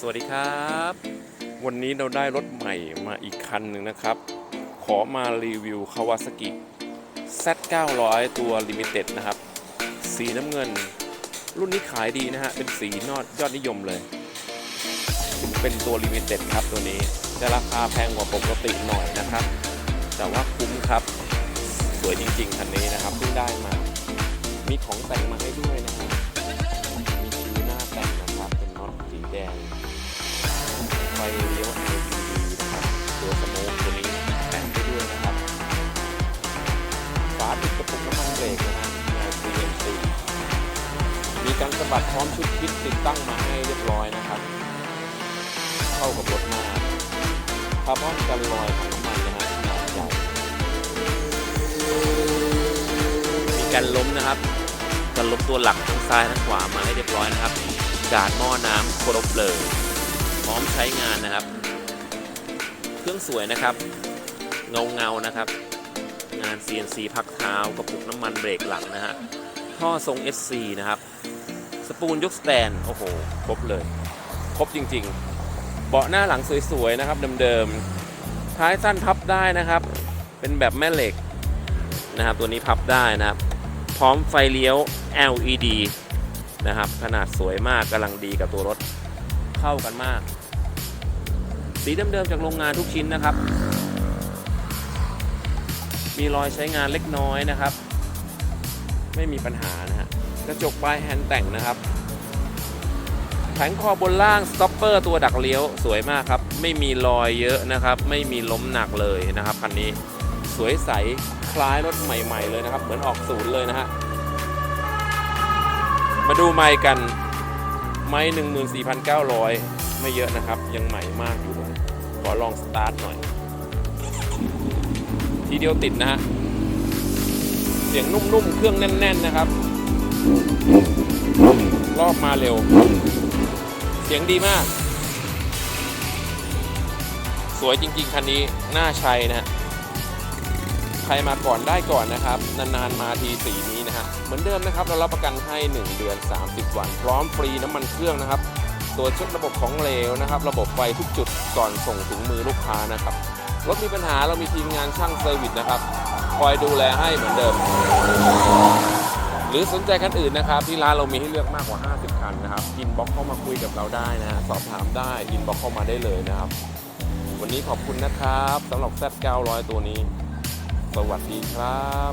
สวัสดีครับ วันนี้เราได้รถใหม่มาอีกคันหนึ่งนะครับ ขอมารีวิว Kawasaki Z900 ตัว Limited นะครับ สีน้ำเงิน รุ่นนี้ขายดีนะฮะ เป็นสีนอดยอดนิยมเลย เป็นตัว Limited ครับตัวนี้จะราคาแพงกว่าปกติหน่อยนะครับ แต่ว่าคุ้มครับ สวยจริงๆคันนี้นะครับเพิ่งได้มา มีของแต่งมาให้ด้วย กระปุกน้ำมันเบรกนะฮะแนว CNC มีการสะบัดพร้อมชุดคิดติดตั้งมาให้เรียบร้อยนะครับ เข้ากับรถมากคาร์บอนกันรอยของน้ำมันนะฮะขนาดใหญ่มีการล้มนะครับกันล้มตัวหลักทั้งซ้ายทั้งขวามาให้เรียบร้อยนะครับการหม้อน้ำครบเลยพร้อมใช้งานนะครับ เครื่องสวยนะครับ เงาเงานะครับ งาน CNC พักเท้ากระปุกน้ำมันเบรกหลังนะฮะท่อทรง SC นะครับ สปูนยกสแตน โอ้โห ครบเลย ครบจริง ๆ เบาะหน้าหลังสวยๆนะครับเดิมๆ ท้ายสั้นพับได้นะครับ เป็นแบบแม่เหล็กนะครับ ตัวนี้พับได้นะครับ พร้อมไฟเลี้ยว LED นะครับ ขนาดสวยมากกำลังดีกับตัวรถเข้ากันมาก สีเดิมๆจากโรงงานทุกชิ้นนะครับ มีรอยใช้งานเล็กน้อยนะครับ ไม่มีปัญหานะฮะกระจกปลายแฮนด์แต่งนะครับแผงคอบนล่างสต็อปเปอร์ตัวดักเลี้ยวสวยมากครับ ไม่มีรอยเยอะนะครับ ไม่มีล้มหนักเลยนะครับคันนี้สวยใสคล้ายรถใหม่ ๆ เลยนะครับ เหมือนออกศูนย์เลยนะฮะมาดูไมค์กันไม้14,900 ไม่เยอะนะครับ ยังใหม่มากอยู่เลย ขอลองสตาร์ทหน่อย เดียวติดนะฮะ เสียงนุ่มๆ เครื่องแน่น ๆ นะครับ รอบมาเร็ว เสียงดีมาก สวยจริง ๆ คันนี้ น่าใช้นะฮะ ใครมาก่อนได้ก่อนนะครับ นาน ๆ มาทีสีนี้นะฮะ เหมือนเดิมนะครับ เรารับประกันให้ 1 เดือน 30 วัน พร้อมฟรีน้ำมันเครื่องนะครับตัวเช็คระบบของเหลวนะครับ ระบบไฟทุกจุดก่อนส่งถึงมือลูกค้านะครับ รถมีปัญหาเรามีทีมงานช่างเซอร์วิสนะครับ คอยดูแลให้เหมือนเดิม หรือสนใจคันอื่นนะครับ ที่ร้านเรามีให้เลือกมากกว่า 50 คันนะครับอินบ็อกเข้ามาคุยกับเราได้นะฮะสอบถามได้อินบ็อกเข้ามาได้เลยนะครับ วันนี้ขอบคุณนะครับสำหรับ Z900 ตัวนี้ สวัสดีครับ